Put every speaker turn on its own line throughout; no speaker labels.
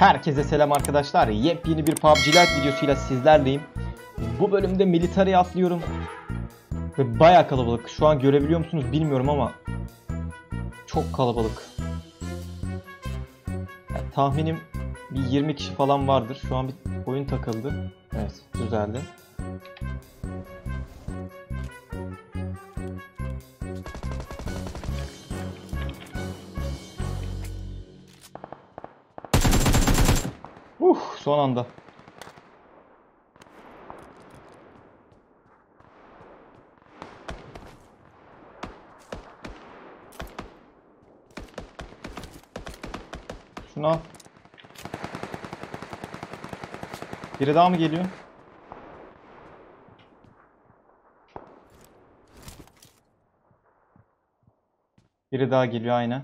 Herkese selam arkadaşlar. Yepyeni bir PUBG Lite videosuyla sizlerleyim. Bu bölümde militariye atlıyorum. Ve baya kalabalık. Şu an görebiliyor musunuz bilmiyorum ama çok kalabalık. Yani tahminim bir 20 kişi falan vardır. Şu an bir oyun takıldı. Evet, düzeldi. Son anda. Şunu al. Biri daha mı geliyor? Biri daha geliyor aynen.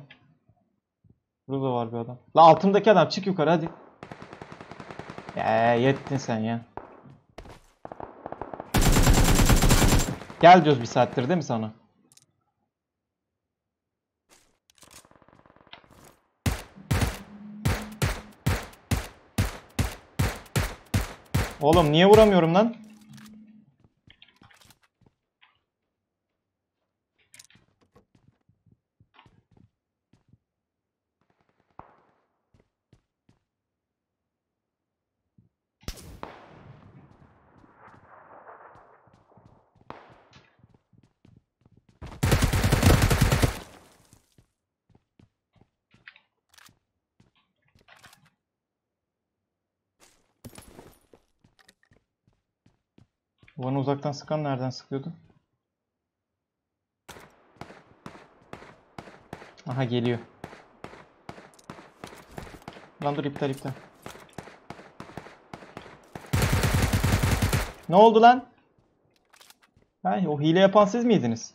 Burada var bir adam. La altımdaki adam çık yukarı hadi. Ya yettin sen ya. Gel diyoruz bir saattir değil mi sana? Oğlum niye vuramıyorum lan? Bana uzaktan sıkan nereden sıkıyordu? Aha geliyor. Lan dur iptal iptal. Ne oldu lan? Ha, o hile yapan siz miydiniz?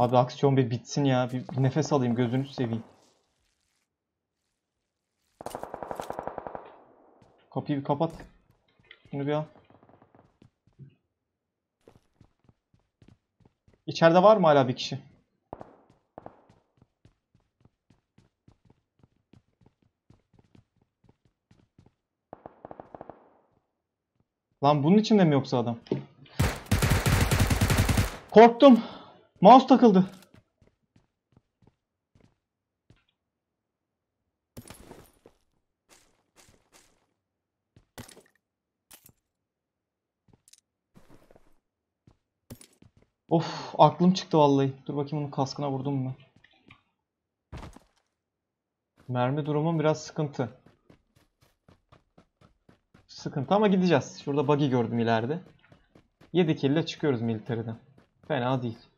Abi aksiyon bir bitsin ya. Bir, bir nefes alayım gözünü seveyim. Kapıyı bir kapat. Şunu bir al. İçeride var mı hala bir kişi? Lan bunun içinde mi yoksa adam? Korktum. Mouse takıldı. Of aklım çıktı vallahi. Dur bakayım onun kaskına vurdum mu? Mermi durumum biraz sıkıntı. Sıkıntı ama gideceğiz. Şurada buggy gördüm ileride. 7 kill çıkıyoruz militeriden. Fena değil.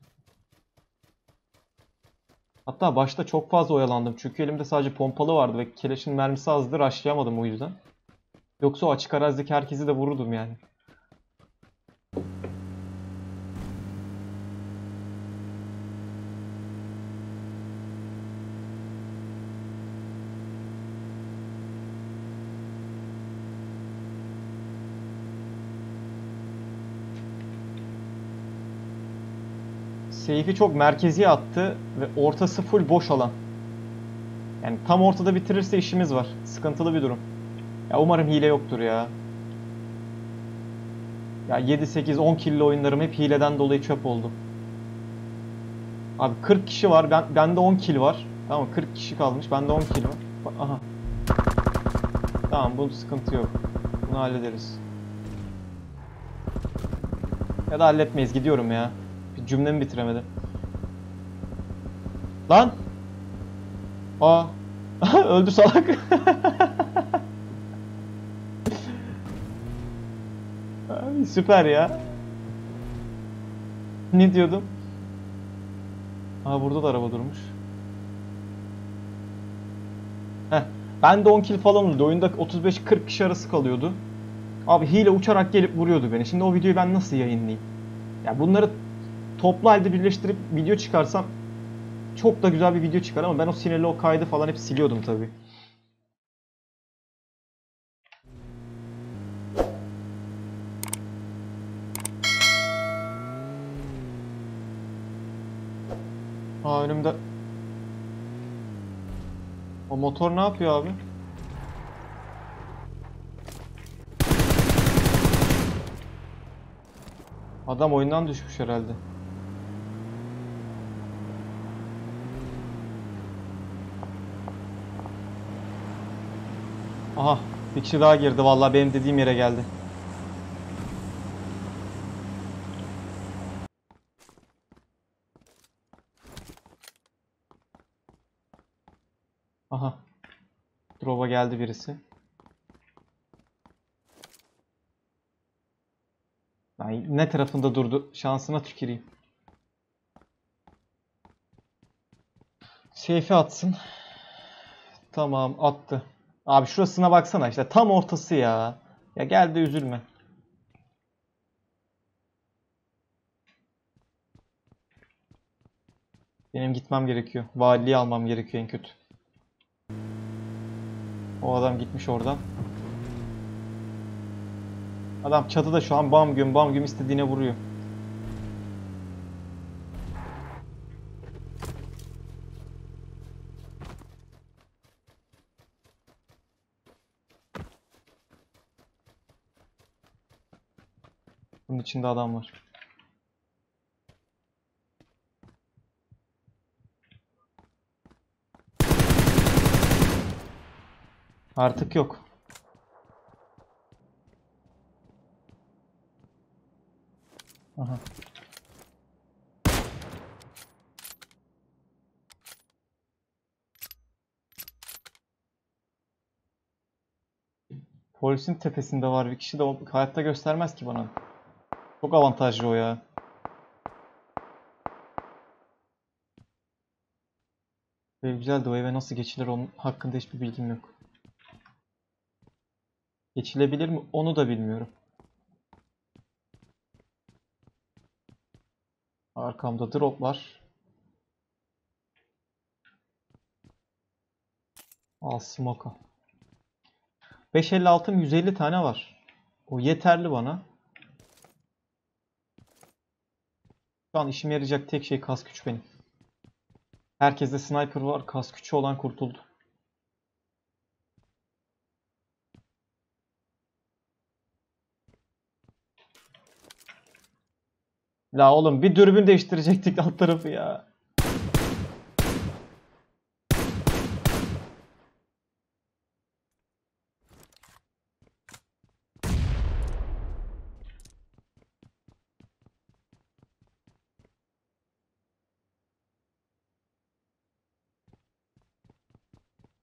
Hatta başta çok fazla oyalandım. Çünkü elimde sadece pompalı vardı ve keleşin mermisi azdı. Rushlayamadım o yüzden. Yoksa o açık arazideki herkesi de vururdum yani. Seyfi çok merkezi attı ve ortası full boş alan. Yani tam ortada bitirirse işimiz var. Sıkıntılı bir durum. Ya umarım hile yoktur ya. Ya 7 8 10 killi oyunlarım hep hileden dolayı çöp oldu. Abi 40 kişi var. Ben bende 10 kill var. Tamam 40 kişi kalmış. Bende 10 kill var. Aha. Tamam bu sıkıntı yok. Bunu hallederiz. Ya da halletmeyiz. Gidiyorum ya. Cümlemi bitiremedim. Lan! Aa! Öldü salak. Ay, süper ya. Ne diyordum? Aa burada da araba durmuş. Heh. Ben de 10 kill falan oldu. Oyunda 35-40 kişi arası kalıyordu. Abi hile uçarak gelip vuruyordu beni. Şimdi o videoyu ben nasıl yayınlayayım? Ya bunları toplu halde birleştirip video çıkarsam çok da güzel bir video çıkar ama ben o sinirli o kaydı falan hep siliyordum tabii. Ha önümde O motor ne yapıyor abi? Adam oyundan düşmüş herhalde. Aha bir kişi daha girdi vallahi benim dediğim yere geldi. Aha. Drop'a geldi birisi. Ay, ne tarafında durdu? Şansına tüküreyim. Seyfi atsın. Tamam attı. Abi şurasına baksana işte tam ortası ya. Ya gel de üzülme. Benim gitmem gerekiyor. Valiliği almam gerekiyor en kötü. O adam gitmiş oradan. Adam çatıda şu an bam güm bam güm istediğine vuruyor. İçinde adam var. Artık yok. Aha. Polisin tepesinde var bir kişi de hayatta göstermez ki bana. Çok avantajlı o ya. Böyle güzel de o eve nasıl geçilir onun hakkında hiçbir bilgim yok. Geçilebilir mi onu da bilmiyorum. Arkamda drop var. Al smoke'a. 556'm 150 tane var. O yeterli bana. Şu an işime yarayacak tek şey kas güç benim. Herkeste sniper var. Kas güçü olan kurtuldu. La oğlum bir dürbün değiştirecektik alt tarafı ya.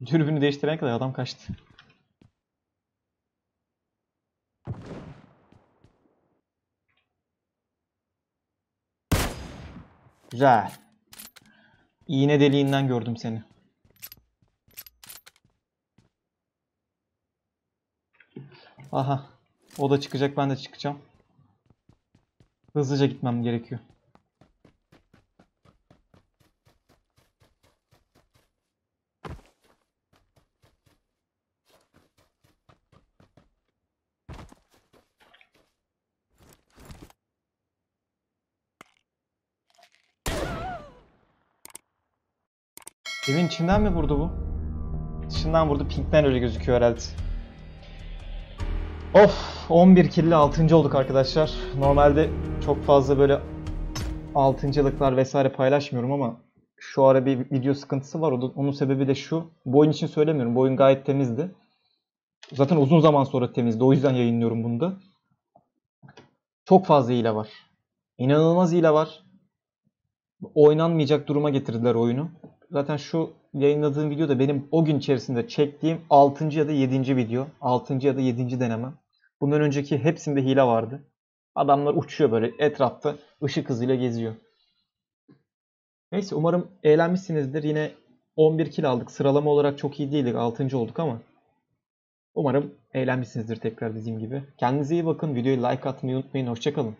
Dürbünü değiştirene kadar adam kaçtı. Güzel. İğne deliğinden gördüm seni. Aha. O da çıkacak ben de çıkacağım. Hızlıca gitmem gerekiyor. Evin içinden mi vurdu bu? Dışından vurdu. Pink'ten öyle gözüküyor herhalde. Of! 11 killi 6. olduk arkadaşlar. Normalde çok fazla böyle 6.lıklar vesaire paylaşmıyorum ama şu ara bir video sıkıntısı var. Onun sebebi de şu. Bu oyun için söylemiyorum. Bu oyun gayet temizdi. Zaten uzun zaman sonra temizdi. O yüzden yayınlıyorum bunu da. Çok fazla hile var. İnanılmaz hile var. Oynanmayacak duruma getirdiler oyunu. Zaten şu yayınladığım video da benim o gün içerisinde çektiğim 6. ya da 7. video. 6. ya da 7. denemem. Bundan önceki hepsinde hile vardı. Adamlar uçuyor böyle etrafta ışık hızıyla geziyor. Neyse umarım eğlenmişsinizdir. Yine 11 kill aldık. Sıralama olarak çok iyi değildik. 6. olduk ama. Umarım eğlenmişsinizdir tekrar dediğim gibi. Kendinize iyi bakın. Videoyu like atmayı unutmayın. Hoşçakalın.